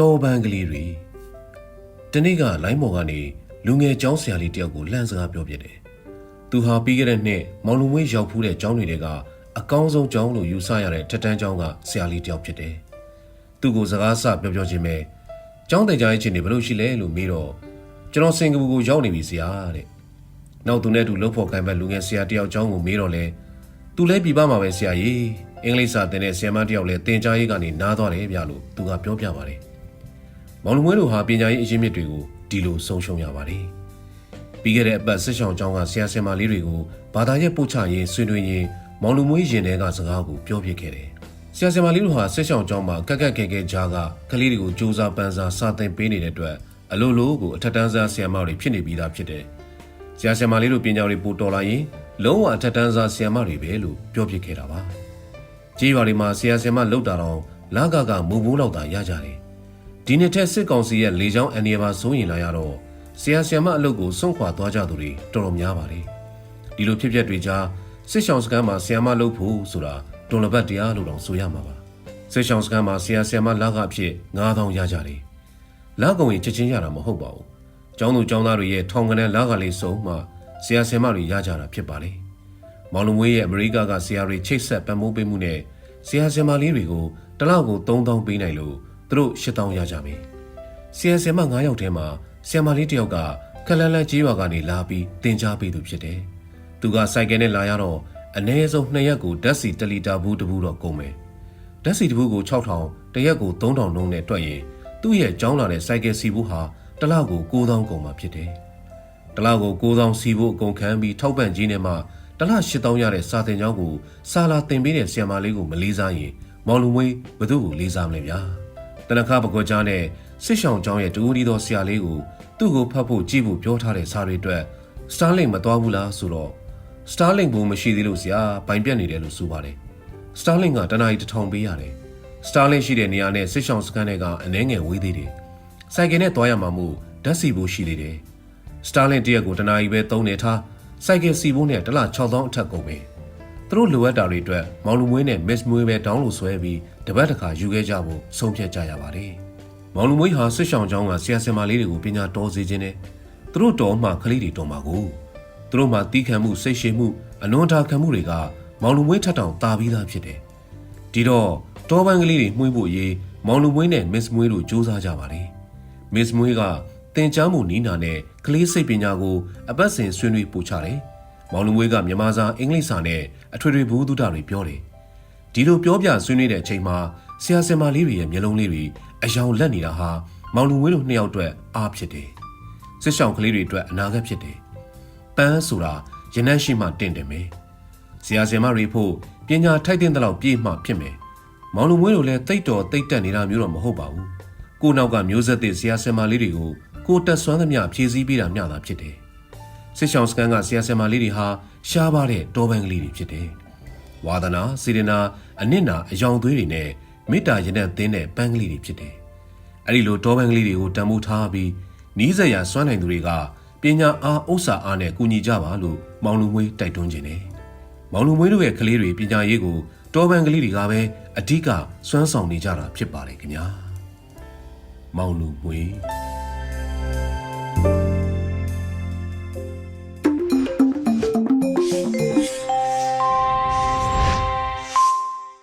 တော်ပန်းကလေးတွေတနေ့ကလိုင်းမော်ကနေလူငယ်ကျောင်းဆရာလေးတယောက်ကိုလှမ်းစကားပြောပြတယ်။သူဟာပြီးခဲ့တဲ့နှစ်မောင်လူမွေးရောက်ဖူးတဲ့ကျောင်းတွေထဲကအကောင်းဆုံးကျောင်းလို့ယူဆရတဲ့ထက်တန်းကျောင်းကဆရာလေးတယောက်ဖြစ်တယ်။သူ့ကိုစကားဆပြောပြောချင်းပဲကျောင်းတိုင်ကြားရဲ့ချင်းတွေဘယ်လိုရှိလဲလို့မေးတော့ကျွန်တော်စင်ကာပူကိုရောက်နေပြီဆရာတဲ့။နောက်သူနဲ့တူလှုပ်ဖို့ခိုင်းဘက်လူငယ်ဆရာတယောက်ကျောင်းကိုမေးတော့လဲသူလည်းပြပမှာပဲဆရာကြီးအင်္ဂလိပ်စာသင်တဲ့ဆရာမတယောက်လည်းတင်ကြားရေးကနေနားသွားတယ်ဗျလို့သူကပြောပြပါတယ်။ မောင်လူမွေးတို့ဟာပညာရေးအရင်းမြစ်တွေကိုဒီလိုဆုံးရှုံးရပါတယ်။ပြီးခဲ့တဲ့အပတ်စစ်ဆောင်ကျောင်းကဆရာဆရာမလေးတွေကိုဘာသာရေးပို့ချရေးဆွေးနွေးရေးမောင်လူမွေးရင်ထဲကစကားကိုပြောပြခဲ့တယ်။ဆရာဆရာမလေးတို့ဟာစစ်ဆောင်ကျောင်းမှာကက်ကက်ခဲခဲကြားကကလေးတွေကိုစူးစမ်းပန်းစားစာသင်ပေးနေတဲ့အတွက်အလိုလိုကိုအထက်တန်းစားဆရာမတွေဖြစ်နေပြီးသားဖြစ်တယ်။ဆရာဆရာမလေးတို့ပညာတွေပို့တော်လာရင်လုံးဝအထက်တန်းစားဆရာမတွေပဲလို့ပြောပြခဲ့တာပါ။ကြေးရွာတွေမှာဆရာဆရာမလောက်တာတော့လာကကမူဘူးလောက်တာရကြတယ်။ ဒီနှစ်ထက်စစ်ကောင်စီရဲ့လေကြောင်းအန်ဒီယာပါစိုးရင်လာရတော့ဆရာဆရာမအလုပ်ကိုစွန့်ခွာသွားကြသူတွေတော်တော်များပါတယ်။ဒီလိုဖြစ်ပျက်တွေကြားစစ်ဆောင်စခန်းမှာဆရာမလုပ်ဖို့ဆိုတာတွန်လပတ်တရားလို့တော့ဆိုရမှာပါ။စစ်ဆောင်စခန်းမှာဆရာဆရာမလာကအဖြစ်9000ရကြတယ်။လာကုန်ရင်ချက်ချင်းရတာမဟုတ်ပါဘူး။ကျောင်းသူကျောင်းသားတွေရဲ့ထောင်ကနန်းလာကလေးစုံမှဆရာဆရာမတွေရကြတာဖြစ်ပါလေ။မောင်လူမွေးရဲ့အမေရိကကဆရာတွေချိတ်ဆက်ပံ့ပိုးပေးမှုနဲ့ဆရာဆရာမလေးတွေကိုတစ်လောက်ကို3000ပေးနိုင်လို့ သူတို့8000ရကြပြီ။ဆရာဆရာမ9ယောက်ထဲမှာဆရာမလေးတစ်ယောက်ကခလန်းလန်းကြီးရွာကနေလာပြီးတင် जा ပေးသူဖြစ်တယ်။သူကစိုက်ကယ်နဲ့လာရတော့အနည်းဆုံး2ရက်ကိုဓာတ်စီ1လီတာဘူးတဘူးတော့ကုန်မယ်။ဓာတ်စီတဘူးကို6000တရက်ကို3000နှုန်းနဲ့တွက်ရင်သူ့ရဲ့ကြောင်းလာတဲ့စိုက်ကယ်စီဘူးဟာတစ်လောက်ကို9000ကုန်မှာဖြစ်တယ်။တစ်လောက်ကို9000စီဘူးအကုန်ခံပြီးထောက်ပံ့ကြီးနဲ့မှတစ်လ8000ရတဲ့စာသင်ကျောင်းကိုစာလာတင်ပေးတဲ့ဆရာမလေးကိုမလေးစားရင်မောင်လူမွေးဘသူ့ကိုလေးစားမလဲဗျာ။ တနခါပကောကြားနဲ့စစ်ဆောင်ကျောင်းရဲ့တူဦးဒီသောဆရာလေးကိုသူ့ကိုဖတ်ဖို့ကြည့်ဖို့ပြောထားတဲ့စာတွေအတွက်စတားလင်မသွားဘူးလားဆိုတော့စတားလင်ဘူးမရှိသေးလို့ဆရာဘိုင်ပြက်နေတယ်လို့ဆိုပါတယ်စတားလင်ကတနားရီတစ်ထောင်ပေးရတယ်စတားလင်ရှိတဲ့နေရာနဲ့စစ်ဆောင်စခန်းတွေကအနှဲငယ်ဝေးသေးတယ်စိုက်ကယ်နဲ့သွားရမှာမို့ဓာတ်စီဘူးရှိသေးတယ်စတားလင်တရက်ကိုတနားရီပဲသုံးနေထားစိုက်ကယ်စီဘူးနဲ့တစ်လ6000အထက်ကုန်ပဲ သူတို့လိုအပ်တာတွေအတွက်မောင်လူမွေးနဲ့မစ်မွေးပဲဒေါင်းလို့ဆွဲပြီးတပတ်တစ်ခါယူခဲ့ကြဖို့ဆုံးဖြတ်ကြရပါတယ်မောင်လူမွေးဟာစစ်ဆောင်ကျောင်းကဆရာဆရာမလေးတွေကိုပညာတော်စေခြင်းနဲ့သူတို့တော်မှကလေးတွေတော်မှာကိုသူတို့မှတီးခံမှုစိတ်ရှည်မှုအလွန်တာခံမှုတွေကမောင်လူမွေးထက်တောင်တာပြီးသားဖြစ်တယ်ဒီတော့တောပန်းကလေးတွေမှုှဖို့ရေးမောင်လူမွေးနဲ့မစ်မွေးတို့စူးစမ်းကြပါလေမစ်မွေးကတင်ချမ်းမှုနီးနာနဲ့ကလေးစိတ်ပညာကိုအပတ်စဉ်ဆွေးနွေးပို့ချတယ် မောင်လူမွေးကမြန်မာစာအင်္ဂလိပ်စာနဲ့အထွေထွေဘူးတုဒတွေပြောတယ်ဒီလိုပြောပြဆွေးနွေးတဲ့အချိန်မှာဆရာဆရာမလေးတွေရဲ့မျက်လုံးလေးတွေအယောင်လက်နေတာဟာမောင်လူမွေးတို့နှစ်ယောက်အတွက်အားဖြစ်တယ်စစ်ဆောင်ကလေးတွေအတွက်အနာဂတ်ဖြစ်တယ်ပန်းဆိုတာရင်နှက်ရှိမှတင့်တယ်မယ်ဆရာဆရာမတွေဖို့ပညာထိုက်တဲ့လောက်ပြည့်မှဖြစ်မယ်မောင်လူမွေးတို့လည်းတိတ်တော်တိတ်တက်နေတာမျိုးတော့မဟုတ်ပါဘူးကိုနောက်ကမျိုးဆက်သစ်ဆရာဆရာမလေးတွေကိုကိုတက်ဆွမ်းသမျှဖြည့်ဆည်းပေးတာမျှတာဖြစ်တယ် စစ်ဆောင်စကန်ကဆရာဆရာမလေးတွေဟာရှားပါတဲ့တောပန်းကလေးတွေဖြစ်တယ်ဝါသနာစေရနာအနစ်နာအယောင်သွေးတွေနဲ့မေတ္တာရင်နဲ့သင်းတဲ့ပန်းကလေးတွေဖြစ်တယ်အဲ့ဒီလိုတောပန်းကလေးတွေကိုတံမိုးထားပြီးနီးစက်ရစွမ်းနိုင်သူတွေကပညာအားဥစ္စာအားနဲ့ကူညီကြပါလို့မောင်လူမွေးတိုက်တွန်းခြင်းတယ်။မောင်လူမွေးတို့ရဲ့ကလေးတွေပညာရေးကိုတောပန်းကလေးတွေကပဲအဓိကစွမ်းဆောင်နေကြတာဖြစ်ပါတယ်ခင်ဗျာ။မောင်လူမွေး